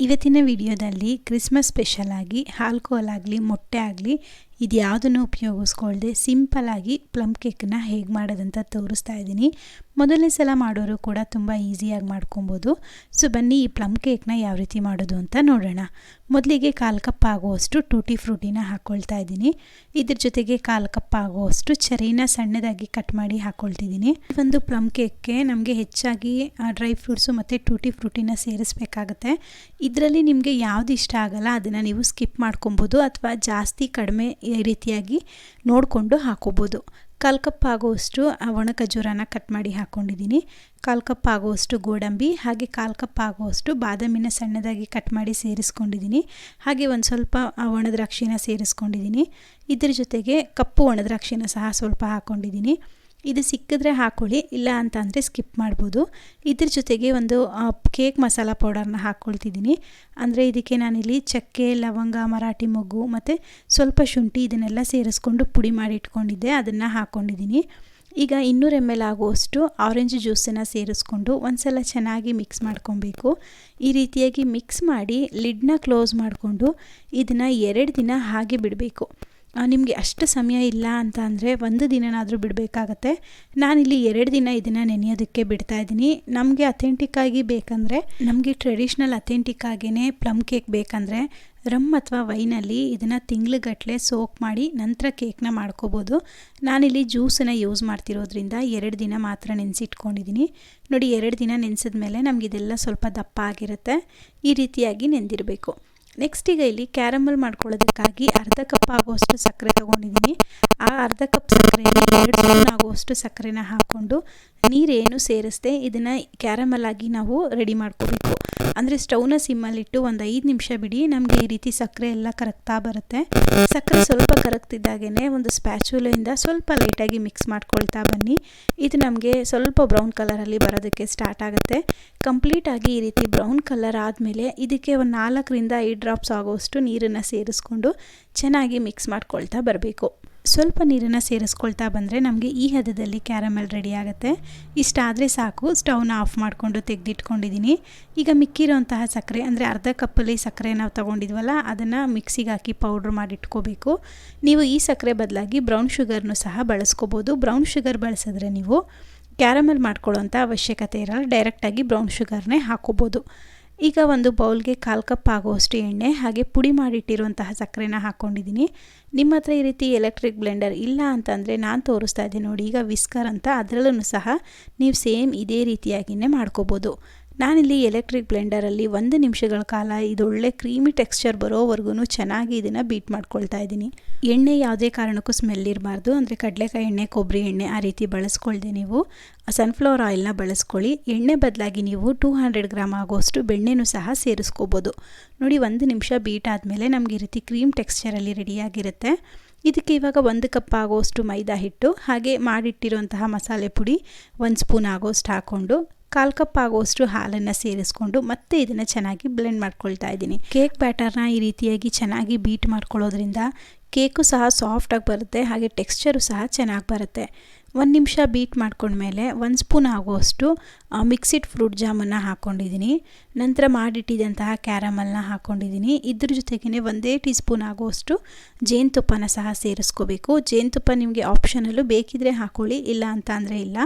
ಇವತ್ತಿನ ವಿಡಿಯೋದಲ್ಲಿ Christmas special ಆಗಿ ಆಲ್ಕೋಹಾಲ್ ಆಗಲಿ ಮೊಟ್ಟೆ ಆಗಲಿ ಇದು ಯಾವುದನ್ನು ಉಪಯೋಗಿಸ್ಕೊಳ್ದೆ ಸಿಂಪಲಾಗಿ ಪ್ಲಮ್ ಕೇಕನ್ನ ಹೇಗೆ ಮಾಡೋದಂತ ತೋರಿಸ್ತಾ ಇದ್ದೀನಿ. ಮೊದಲನೇ ಸಲ ಮಾಡೋರು ಕೂಡ ತುಂಬ ಈಸಿಯಾಗಿ ಮಾಡ್ಕೊಬೋದು. ಸೊ, ಬನ್ನಿ ಈ ಪ್ಲಮ್ ಕೇಕ್ನ ಯಾವ ರೀತಿ ಮಾಡೋದು ಅಂತ ನೋಡೋಣ. ಮೊದಲಿಗೆ ಕಾಲು ಕಪ್ ಆಗುವಷ್ಟು ಟೂಟಿ ಫ್ರೂಟಿನ ಹಾಕ್ಕೊಳ್ತಾ ಇದ್ದೀನಿ. ಇದ್ರ ಜೊತೆಗೆ ಕಾಲು ಕಪ್ ಆಗುವಷ್ಟು ಚರಿನ ಸಣ್ಣದಾಗಿ ಕಟ್ ಮಾಡಿ ಹಾಕ್ಕೊಳ್ತಿದ್ದೀನಿ ಒಂದು ಪ್ಲಮ್ ಕೇಕ್ಗೆ ನಮಗೆ ಹೆಚ್ಚಾಗಿ ಡ್ರೈ ಫ್ರೂಟ್ಸು ಮತ್ತು ಟೂಟಿ ಫ್ರೂಟಿನ ಸೇರಿಸ್ಬೇಕಾಗತ್ತೆ. ಇದರಲ್ಲಿ ನಿಮಗೆ ಯಾವುದು ಇಷ್ಟ ಆಗಲ್ಲ, ಅದನ್ನು ನೀವು ಸ್ಕಿಪ್ ಮಾಡ್ಕೊಬೋದು ಅಥವಾ ಜಾಸ್ತಿ ಕಡಿಮೆ ಈ ರೀತಿಯಾಗಿ ನೋಡಿಕೊಂಡು ಹಾಕೋಬೋದು. ಕಾಲು ಕಪ್ ಆಗುವಷ್ಟು ಒಣ ಖಜೂರನ ಕಟ್ ಮಾಡಿ ಹಾಕ್ಕೊಂಡಿದ್ದೀನಿ ಕಾಲು ಕಪ್ ಆಗುವಷ್ಟು ಗೋಡಂಬಿ, ಹಾಗೆ ಕಾಲು ಕಪ್ ಆಗುವಷ್ಟು ಬಾದಾಮಿನ ಸಣ್ಣದಾಗಿ ಕಟ್ ಮಾಡಿ ಸೇರಿಸ್ಕೊಂಡಿದ್ದೀನಿ. ಹಾಗೆ ಒಂದು ಸ್ವಲ್ಪ ಆ ಒಣದ್ರಾಕ್ಷಿನ ಸೇರಿಸ್ಕೊಂಡಿದ್ದೀನಿ. ಇದ್ರ ಜೊತೆಗೆ ಕಪ್ಪು ಒಣದ್ರಾಕ್ಷಿನ ಸಹ ಸ್ವಲ್ಪ ಹಾಕ್ಕೊಂಡಿದ್ದೀನಿ ಇದು ಸಿಕ್ಕಿದ್ರೆ ಹಾಕ್ಕೊಳ್ಳಿ ಇಲ್ಲ ಅಂತ ಅಂದರೆ ಸ್ಕಿಪ್ ಮಾಡ್ಬೋದು. ಇದ್ರ ಜೊತೆಗೆ ಒಂದು ಕೇಕ್ ಮಸಾಲ ಪೌಡರ್ನ ಹಾಕ್ಕೊಳ್ತಿದ್ದೀನಿ ಅಂದರೆ ಇದಕ್ಕೆ ನಾನಿಲ್ಲಿ ಚಕ್ಕೆ, ಲವಂಗ, ಮರಾಠಿ ಮೊಗ್ಗು ಮತ್ತು ಸ್ವಲ್ಪ ಶುಂಠಿ ಇದನ್ನೆಲ್ಲ ಸೇರಿಸ್ಕೊಂಡು ಪುಡಿ ಮಾಡಿ ಇಟ್ಕೊಂಡಿದ್ದೆ, ಅದನ್ನು ಹಾಕ್ಕೊಂಡಿದ್ದೀನಿ ಈಗ ಇನ್ನೂರು ಎಂ ಎಲ್ ಆಗುವಷ್ಟು ಆರೆಂಜ್ ಜ್ಯೂಸನ್ನು ಸೇರಿಸ್ಕೊಂಡು ಒಂದ್ಸಲ ಚೆನ್ನಾಗಿ ಮಿಕ್ಸ್ ಮಾಡ್ಕೊಬೇಕು. ಈ ರೀತಿಯಾಗಿ ಮಿಕ್ಸ್ ಮಾಡಿ ಲಿಡ್ನ ಕ್ಲೋಸ್ ಮಾಡಿಕೊಂಡು ಇದನ್ನು ಎರಡು ದಿನ ಹಾಗೆ ಬಿಡಬೇಕು. ನಿಮಗೆ ಅಷ್ಟು ಸಮಯ ಇಲ್ಲ ಅಂತ ಅಂದರೆ ಒಂದು ದಿನನಾದರೂ ಬಿಡಬೇಕಾಗತ್ತೆ. ನಾನಿಲ್ಲಿ ಎರಡು ದಿನ ಇದನ್ನು ನೆನೆಯೋದಕ್ಕೆ ಬಿಡ್ತಾ ಇದ್ದೀನಿ. ನಮಗೆ ಅಥೆಂಟಿಕ್ಕಾಗಿ ಬೇಕಂದರೆ, ನಮಗೆ ಟ್ರೆಡಿಷ್ನಲ್ ಅಥೆಂಟಿಕ್ ಆಗೇನೇ ಪ್ಲಮ್ ಕೇಕ್ ಬೇಕಂದರೆ ರಮ್ ಅಥವಾ ವೈನಲ್ಲಿ ಇದನ್ನು ತಿಂಗ್ಳುಗಟ್ಟಲೆ ಸೋಕ್ ಮಾಡಿ ನಂತರ ಕೇಕ್ನ ಮಾಡ್ಕೋಬೋದು. ನಾನಿಲ್ಲಿ ಜ್ಯೂಸನ್ನು ಯೂಸ್ ಮಾಡ್ತಿರೋದ್ರಿಂದ ಎರಡು ದಿನ ಮಾತ್ರ ನೆನೆಸಿಟ್ಕೊಂಡಿದ್ದೀನಿ ನೋಡಿ, ಎರಡು ದಿನ ನೆನೆಸಿದ ಮೇಲೆ ನಮಗೆ ಇದೆಲ್ಲ ಸ್ವಲ್ಪ ದಪ್ಪ ಆಗಿರುತ್ತೆ. ಈ ರೀತಿಯಾಗಿ ನೆಂದಿರಬೇಕು. ನೆಕ್ಸ್ಟ್ ಈಗ ಇಲ್ಲಿ ಕ್ಯಾರಮಲ್ ಮಾಡ್ಕೊಳ್ಳೋದಕ್ಕಾಗಿ ಅರ್ಧ ಕಪ್ ಆಗುವಷ್ಟು ಸಕ್ಕರೆ ತೊಗೊಂಡಿದ್ದೀನಿ. ಆ ಅರ್ಧ ಕಪ್ ಸಕ್ಕರೆನ, ಎರಡು ಸ್ಪೂನ್ ಆಗುವಷ್ಟು ಸಕ್ಕರೆನ ಹಾಕ್ಕೊಂಡು ನೀರೇನು ಸೇರಿಸ್ದೆ ಇದನ್ನು ಕ್ಯಾರಮಲ್ ಆಗಿ ನಾವು ರೆಡಿ ಮಾಡ್ಕೋಬೇಕು. ಅಂದರೆ ಸ್ಟವ್ನ ಸಿಮ್ಮಲ್ಲಿಟ್ಟು ಒಂದು ಐದು ನಿಮಿಷ ಬಿಡಿ, ನಮಗೆ ಈ ರೀತಿ ಸಕ್ಕರೆ ಎಲ್ಲ ಕರಗ್ತಾ ಬರುತ್ತೆ. ಸಕ್ಕರೆ ಸ್ವಲ್ಪ ಕರಗ್ತಿದ್ದಾಗೇ ಒಂದು ಸ್ಪ್ಯಾಚುಲೆಯಿಂದ ಸ್ವಲ್ಪ ಲೈಟಾಗಿ ಮಿಕ್ಸ್ ಮಾಡ್ಕೊಳ್ತಾ ಬನ್ನಿ. ಇದು ನಮಗೆ ಸ್ವಲ್ಪ ಬ್ರೌನ್ ಕಲರಲ್ಲಿ ಬರೋದಕ್ಕೆ ಸ್ಟಾರ್ಟ್ ಆಗುತ್ತೆ. ಕಂಪ್ಲೀಟಾಗಿ ಈ ರೀತಿ ಬ್ರೌನ್ ಕಲರ್ ಆದಮೇಲೆ ಇದಕ್ಕೆ ಒಂದು ನಾಲ್ಕರಿಂದ ಐದು ಡ್ರಾಪ್ಸ್ ಆಗೋಷ್ಟು ನೀರನ್ನು ಸೇರಿಸ್ಕೊಂಡು ಚೆನ್ನಾಗಿ ಮಿಕ್ಸ್ ಮಾಡ್ಕೊಳ್ತಾ ಬರಬೇಕು. ಸ್ವಲ್ಪ ನೀರನ್ನು ಸೇರಿಸ್ಕೊಳ್ತಾ ಬಂದರೆ ನಮಗೆ ಈ ಹದದಲ್ಲಿ ಕ್ಯಾರಮೆಲ್ ರೆಡಿ ಆಗುತ್ತೆ. ಇಷ್ಟಾದರೆ ಸಾಕು, ಸ್ಟವ್ನ ಆಫ್ ಮಾಡಿಕೊಂಡು ತೆಗೆದಿಟ್ಕೊಂಡಿದ್ದೀನಿ ಈಗ ಮಿಕ್ಕಿರೋಂತಹ ಸಕ್ಕರೆ, ಅಂದರೆ ಅರ್ಧ ಕಪ್ಪಲ್ಲಿ ಸಕ್ಕರೆ ನಾವು ತೊಗೊಂಡಿದ್ವಲ್ಲ, ಅದನ್ನು ಮಿಕ್ಸಿಗೆ ಹಾಕಿ ಪೌಡ್ರ್ ಮಾಡಿಟ್ಕೋಬೇಕು. ನೀವು ಈ ಸಕ್ಕರೆ ಬದಲಾಗಿ ಬ್ರೌನ್ ಶುಗರ್ನು ಸಹ ಬಳಸ್ಕೋಬೋದು. ಬ್ರೌನ್ ಶುಗರ್ ಬಳಸಿದ್ರೆ ನೀವು ಕ್ಯಾರಮೆಲ್ ಮಾಡ್ಕೊಳ್ಳೋಂಥ ಅವಶ್ಯಕತೆ ಇರಲ್ಲ, ಡೈರೆಕ್ಟಾಗಿ ಬ್ರೌನ್ ಶುಗರ್ನೇ ಹಾಕೋಬೋದು. ಈಗ ಒಂದು ಬೌಲ್ಗೆ ಕಾಲು ಕಪ್ ಆಗುವಷ್ಟು ಎಣ್ಣೆ ಹಾಗೆ ಪುಡಿ ಮಾಡಿಟ್ಟಿರುವಂತಹ ಸಕ್ಕರೆನ ಹಾಕ್ಕೊಂಡಿದ್ದೀನಿ ನಿಮ್ಮ ಹತ್ರ ಈ ರೀತಿ ಎಲೆಕ್ಟ್ರಿಕ್ ಬ್ಲೆಂಡರ್ ಇಲ್ಲ ಅಂತಂದರೆ ನಾನು ತೋರಿಸ್ತಾ ಇದ್ದೀನಿ ನೋಡಿ, ಈಗ ವಿಸ್ಕರ್ ಅಂತ ಅದರಲ್ಲೂ ಸಹ ನೀವು ಸೇಮ್ ಇದೇ ರೀತಿಯಾಗಿಯೇ ಮಾಡ್ಕೋಬೋದು. ನಾನಿಲ್ಲಿ ಎಲೆಕ್ಟ್ರಿಕ್ ಬ್ಲೆಂಡರಲ್ಲಿ ಒಂದು ನಿಮಿಷಗಳ ಕಾಲ ಇದೊಳ್ಳೆ ಕ್ರೀಮಿ ಟೆಕ್ಸ್ಚರ್ ಬರೋವರೆಗೂ ಚೆನ್ನಾಗಿ ಇದನ್ನು ಬೀಟ್ ಮಾಡ್ಕೊಳ್ತಾ ಇದ್ದೀನಿ. ಎಣ್ಣೆ ಯಾವುದೇ ಕಾರಣಕ್ಕೂ ಸ್ಮೆಲ್ ಇರಬಾರ್ದು. ಅಂದರೆ ಕಡಲೆಕಾಯಿ ಎಣ್ಣೆ, ಕೊಬ್ಬರಿ ಎಣ್ಣೆ ಆ ರೀತಿ ಬಳಸ್ಕೊಳ್ದೆ ನೀವು. ಸನ್ಫ್ಲವರ್ ಆಯಿಲ್ನ ಬಳಸ್ಕೊಳ್ಳಿ. ಎಣ್ಣೆ ಬದಲಾಗಿ ನೀವು ಟೂ ಹಂಡ್ರೆಡ್ ಗ್ರಾಮ್ ಆಗೋಷ್ಟು ಬೆಣ್ಣೆನೂ ಸಹ ಸೇರಿಸ್ಕೋಬೋದು. ನೋಡಿ ಒಂದು ನಿಮಿಷ ಬೀಟ್ ಆದಮೇಲೆ ನಮಗೆ ಈ ರೀತಿ ಕ್ರೀಮ್ ಟೆಕ್ಸ್ಚರಲ್ಲಿ ರೆಡಿಯಾಗಿರುತ್ತೆ ಇದಕ್ಕೆ ಇವಾಗ ಒಂದು ಕಪ್ ಆಗೋಷ್ಟು ಮೈದಾ ಹಿಟ್ಟು, ಹಾಗೆ ಮಾಡಿಟ್ಟಿರುವಂತಹ ಮಸಾಲೆ ಪುಡಿ, ಒಂದು ಸ್ಪೂನ್ ಆಗೋಷ್ಟು ಹಾಕ್ಕೊಂಡು ಕಾಲು ಕಪ್ ಆಗುವಷ್ಟು ಹಾಲನ್ನು ಸೇರಿಸ್ಕೊಂಡು ಮತ್ತೆ ಇದನ್ನು ಚೆನ್ನಾಗಿ ಬ್ಲೆಂಡ್ ಮಾಡ್ಕೊಳ್ತಾ ಇದ್ದೀನಿ. ಕೇಕ್ ಬ್ಯಾಟರ್ನ ಈ ರೀತಿಯಾಗಿ ಚೆನ್ನಾಗಿ ಬೀಟ್ ಮಾಡ್ಕೊಳ್ಳೋದ್ರಿಂದ ಕೇಕು ಸಹ ಸಾಫ್ಟಾಗಿ ಬರುತ್ತೆ, ಹಾಗೆ ಟೆಕ್ಸ್ಚರು ಸಹ ಚೆನ್ನಾಗಿ ಬರುತ್ತೆ. ಒಂದು ನಿಮಿಷ ಬೀಟ್ ಮಾಡ್ಕೊಂಡ್ಮೇಲೆ ಒಂದು ಸ್ಪೂನ್ ಆಗುವಷ್ಟು ಮಿಕ್ಸಿಡ್ ಫ್ರೂಟ್ ಜಾಮನ್ನು ಹಾಕ್ಕೊಂಡಿದ್ದೀನಿ ನಂತರ ಮಾಡಿಟ್ಟಿದ್ದಂತಹ ಕ್ಯಾರಮಲ್ನ ಹಾಕ್ಕೊಂಡಿದ್ದೀನಿ ಇದ್ರ ಜೊತೆಗೇ ಒಂದೇ ಟೀ ಸ್ಪೂನ್ ಆಗುವಷ್ಟು ಜೇನುತುಪ್ಪನ ಸಹ ಸೇರಿಸ್ಕೋಬೇಕು. ಜೇನುತುಪ್ಪ ನಿಮಗೆ ಆಪ್ಷನಲ್ಲೂ ಬೇಕಿದ್ರೆ ಹಾಕ್ಕೊಳ್ಳಿ ಇಲ್ಲ ಅಂತ ಅಂದರೆ ಇಲ್ಲ.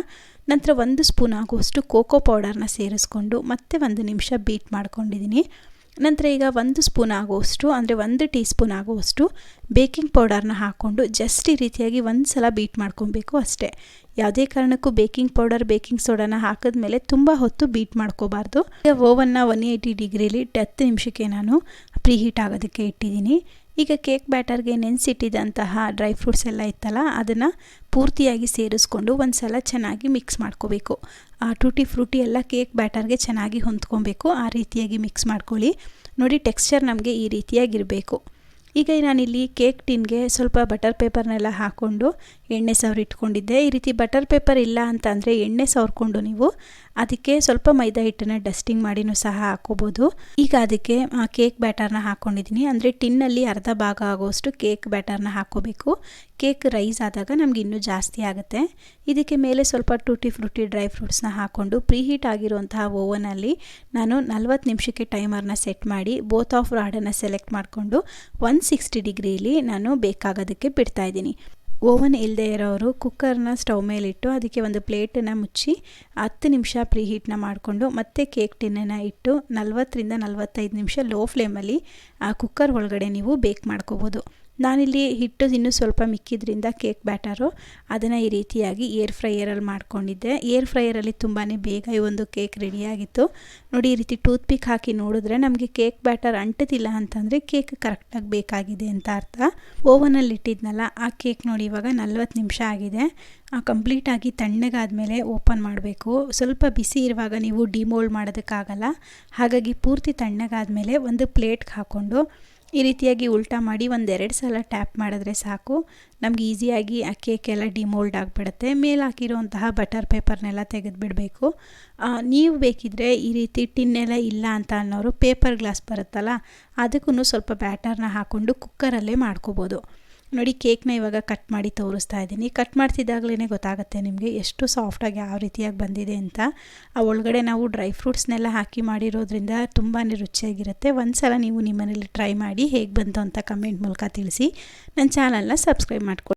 ನಂತರ ಒಂದು ಸ್ಪೂನ್ ಆಗುವಷ್ಟು ಕೋಕೋ ಪೌಡರ್ನ ಸೇರಿಸ್ಕೊಂಡು ಮತ್ತೆ ಒಂದು ನಿಮಿಷ ಬೀಟ್ ಮಾಡ್ಕೊಂಡಿದ್ದೀನಿ. ನಂತರ ಈಗ ಒಂದು ಸ್ಪೂನ್ ಆಗುವಷ್ಟು, ಅಂದರೆ ಒಂದು ಟೀ ಸ್ಪೂನ್ ಆಗುವಷ್ಟು ಬೇಕಿಂಗ್ ಪೌಡರ್ನ ಹಾಕ್ಕೊಂಡು ಜಸ್ಟ್ ಈ ರೀತಿಯಾಗಿ ಒಂದು ಸಲ ಬೀಟ್ ಮಾಡ್ಕೊಬೇಕು ಅಷ್ಟೇ. ಯಾವುದೇ ಕಾರಣಕ್ಕೂ ಬೇಕಿಂಗ್ ಪೌಡರ್, ಬೇಕಿಂಗ್ ಸೋಡಾನ ಹಾಕಿದ್ಮೇಲೆ ತುಂಬ ಹೊತ್ತು ಬೀಟ್ ಮಾಡ್ಕೋಬಾರ್ದು. ಈಗ ಓವನ್ನ ಒನ್ ಏಯ್ಟಿ ಡಿಗ್ರಿಲಿ ಹತ್ತು ನಿಮಿಷಕ್ಕೆ ನಾನು ಪ್ರೀ ಹೀಟ್ ಆಗೋದಕ್ಕೆ ಇಟ್ಟಿದ್ದೀನಿ. ಈಗ ಕೇಕ್ ಬ್ಯಾಟರ್ಗೆ ನೆನೆಸಿಟ್ಟಿದ್ದಂತಹ ಡ್ರೈ ಫ್ರೂಟ್ಸ್ ಎಲ್ಲ ಇತ್ತಲ್ಲ, ಅದನ್ನು ಪೂರ್ತಿಯಾಗಿ ಸೇರಿಸ್ಕೊಂಡು ಒಂದು ಸಲ ಚೆನ್ನಾಗಿ ಮಿಕ್ಸ್ ಮಾಡ್ಕೋಬೇಕು. ಆ ಟೂಟಿ ಫ್ರೂಟಿ ಎಲ್ಲ ಕೇಕ್ ಬ್ಯಾಟರ್ಗೆ ಚೆನ್ನಾಗಿ ಹೊಂದ್ಕೊಬೇಕು, ಆ ರೀತಿಯಾಗಿ ಮಿಕ್ಸ್ ಮಾಡ್ಕೊಳ್ಳಿ. ನೋಡಿ ಟೆಕ್ಸ್ಚರ್ ನಮಗೆ ಈ ರೀತಿಯಾಗಿರಬೇಕು. ಈಗ ನಾನಿಲ್ಲಿ ಕೇಕ್ ಟಿನ್ಗೆ ಸ್ವಲ್ಪ ಬಟರ್ ಪೇಪರ್ನೆಲ್ಲ ಹಾಕ್ಕೊಂಡು ಎಣ್ಣೆ ಸವರಿ ಇಟ್ಕೊಂಡಿದ್ದೆ. ಈ ರೀತಿ ಬಟರ್ ಪೇಪರ್ ಇಲ್ಲ ಅಂತ ಅಂದರೆ ಎಣ್ಣೆ ಸವರ್ಕೊಂಡು ನೀವು ಅದಕ್ಕೆ ಸ್ವಲ್ಪ ಮೈದಾ ಹಿಟ್ಟನ್ನು ಡಸ್ಟಿಂಗ್ ಮಾಡಿನೂ ಸಹ ಹಾಕೋಬೋದು. ಈಗ ಅದಕ್ಕೆ ಕೇಕ್ ಬ್ಯಾಟರ್ನ ಹಾಕ್ಕೊಂಡಿದ್ದೀನಿ ಅಂದರೆ ಟಿನ್ನಲ್ಲಿ ಅರ್ಧ ಭಾಗ ಆಗೋಷ್ಟು ಕೇಕ್ ಬ್ಯಾಟರ್ನ ಹಾಕ್ಕೋಬೇಕು ಕೇಕ್ ರೈಸ್ ಆದಾಗ ನಮಗೆ ಇನ್ನೂ ಜಾಸ್ತಿ ಆಗುತ್ತೆ. ಇದಕ್ಕೆ ಮೇಲೆ ಸ್ವಲ್ಪ ಟೂಟಿ ಫ್ರೂಟಿ ಡ್ರೈ ಫ್ರೂಟ್ಸ್ನ ಹಾಕ್ಕೊಂಡು ಪ್ರೀಹೀಟ್ ಆಗಿರುವಂತಹ ಓವನಲ್ಲಿ ನಾನು ನಲ್ವತ್ತು ನಿಮಿಷಕ್ಕೆ ಟೈಮರ್ನ ಸೆಟ್ ಮಾಡಿ ಬೋತ್ ಆಫ್ ರಾಡನ್ನು ಸೆಲೆಕ್ಟ್ ಮಾಡಿಕೊಂಡು ಒನ್ ಸಿಕ್ಸ್ಟಿ ಡಿಗ್ರೀಲಿ ನಾನು ಬೇಕಾಗೋದಕ್ಕೆ ಬಿಡ್ತಾ ಇದ್ದೀನಿ. ಓವನ್ ಇಲ್ಲದೆ ಇರೋರು ಕುಕ್ಕರ್ನ ಸ್ಟವ್ ಮೇಲಿಟ್ಟು ಅದಕ್ಕೆ ಒಂದು ಪ್ಲೇಟನ್ನು ಮುಚ್ಚಿ ಹತ್ತು ನಿಮಿಷ ಪ್ರೀ ಹೀಟ್ನ ಮಾಡಿಕೊಂಡು ಮತ್ತೆ ಕೇಕ್ ಟಿನ್ನನ್ನು ಇಟ್ಟು ನಲ್ವತ್ತರಿಂದ ನಲ್ವತ್ತೈದು ನಿಮಿಷ ಲೋ ಫ್ಲೇಮಲ್ಲಿ ಆ ಕುಕ್ಕರ್ ಒಳಗಡೆ ನೀವು ಬೇಕ್ ಮಾಡ್ಕೋಬೋದು. ನಾನಿಲ್ಲಿ ಹಿಟ್ಟು ಇನ್ನೂ ಸ್ವಲ್ಪ ಮಿಕ್ಕಿದ್ರಿಂದ ಕೇಕ್ ಬ್ಯಾಟರು. ಅದನ್ನು ಈ ರೀತಿಯಾಗಿ ಏರ್ ಫ್ರೈಯರಲ್ಲಿ ಮಾಡ್ಕೊಂಡಿದ್ದೆ. ಏರ್ ಫ್ರೈಯರಲ್ಲಿ ತುಂಬಾ ಬೇಗ ಈ ಒಂದು ಕೇಕ್ ರೆಡಿಯಾಗಿತ್ತು. ನೋಡಿ, ಈ ರೀತಿ ಟೂತ್ ಪಿಕ್ ಹಾಕಿ ನೋಡಿದ್ರೆ ನಮಗೆ ಕೇಕ್ ಬ್ಯಾಟರ್ ಅಂಟುತ್ತಿಲ್ಲ ಅಂತಂದರೆ ಕೇಕ್ ಕರೆಕ್ಟಾಗಿ ಬೇಕಾಗಿದೆ ಅಂತ ಅರ್ಥ. ಓವನಲ್ಲಿ ಇಟ್ಟಿದ್ನಲ್ಲ, ಆ ಕೇಕ್ ನೋಡಿ ಇವಾಗ ನಲ್ವತ್ತು ನಿಮಿಷ ಆಗಿದೆ. ಕಂಪ್ಲೀಟಾಗಿ ತಣ್ಣಗಾದಮೇಲೆ ಓಪನ್ ಮಾಡಬೇಕು. ಸ್ವಲ್ಪ ಬಿಸಿ ಇರುವಾಗ ನೀವು ಡಿಮೋಲ್ಡ್ ಮಾಡೋದಕ್ಕಾಗಲ್ಲ. ಹಾಗಾಗಿ ಪೂರ್ತಿ ತಣ್ಣಗಾದ ಮೇಲೆ ಒಂದು ಪ್ಲೇಟ್ಗೆ ಹಾಕ್ಕೊಂಡು ಈ ರೀತಿಯಾಗಿ ಉಲ್ಟಾ ಮಾಡಿ ಒಂದೆರಡು ಸಲ ಟ್ಯಾಪ್ ಮಾಡಿದ್ರೆ ಸಾಕು. ನಮ್ಗೆ ಈಸಿಯಾಗಿ ಆ ಕೇಕೆಲ್ಲ ಡಿಮೋಲ್ಡ್ ಆಗಿಬಿಡುತ್ತೆ. ಮೇಲೆ ಹಾಕಿರುವಂತಹ ಬಟರ್ ಪೇಪರ್ನೆಲ್ಲ ತೆಗೆದುಬಿಡಬೇಕು. ನೀವು ಬೇಕಿದ್ದರೆ ಈ ರೀತಿ ಟಿನ್ನೆಲ್ಲ ಇಲ್ಲ ಅಂತ ಅನ್ನೋರು ಪೇಪರ್ ಗ್ಲಾಸ್ ಬರುತ್ತಲ್ಲ ಅದಕ್ಕೂ ಸ್ವಲ್ಪ ಬ್ಯಾಟರ್ನ ಹಾಕ್ಕೊಂಡು ಕುಕ್ಕರಲ್ಲೇ ಮಾಡ್ಕೋಬೋದು. ನೋಡಿ, ಕೇಕ್ನ ಇವಾಗ ಕಟ್ ಮಾಡಿ ತೋರಿಸ್ತಾ ಇದ್ದೀನಿ. ಕಟ್ ಮಾಡ್ತಿದ್ದಾಗಲೇ ಗೊತ್ತಾಗುತ್ತೆ ನಿಮಗೆ ಎಷ್ಟು ಸಾಫ್ಟಾಗಿ ಯಾವ ರೀತಿಯಾಗಿ ಬಂದಿದೆ ಅಂತ. ಆ ಒಳಗಡೆ ನಾವು ಡ್ರೈ ಫ್ರೂಟ್ಸ್ನೆಲ್ಲ ಹಾಕಿ ಮಾಡಿರೋದ್ರಿಂದ ತುಂಬಾ ರುಚಿಯಾಗಿರುತ್ತೆ. ಒಂದು ಸಲ ನೀವು ನಿಮ್ಮನೇಲಿ ಟ್ರೈ ಮಾಡಿ ಹೇಗೆ ಬಂತು ಅಂತ ಕಮೆಂಟ್ ಮೂಲಕ ತಿಳಿಸಿ. ನನ್ನ ಚಾನಲ್ನ ಸಬ್ಸ್ಕ್ರೈಬ್ ಮಾಡ್ಕೊಳ್ಳಿ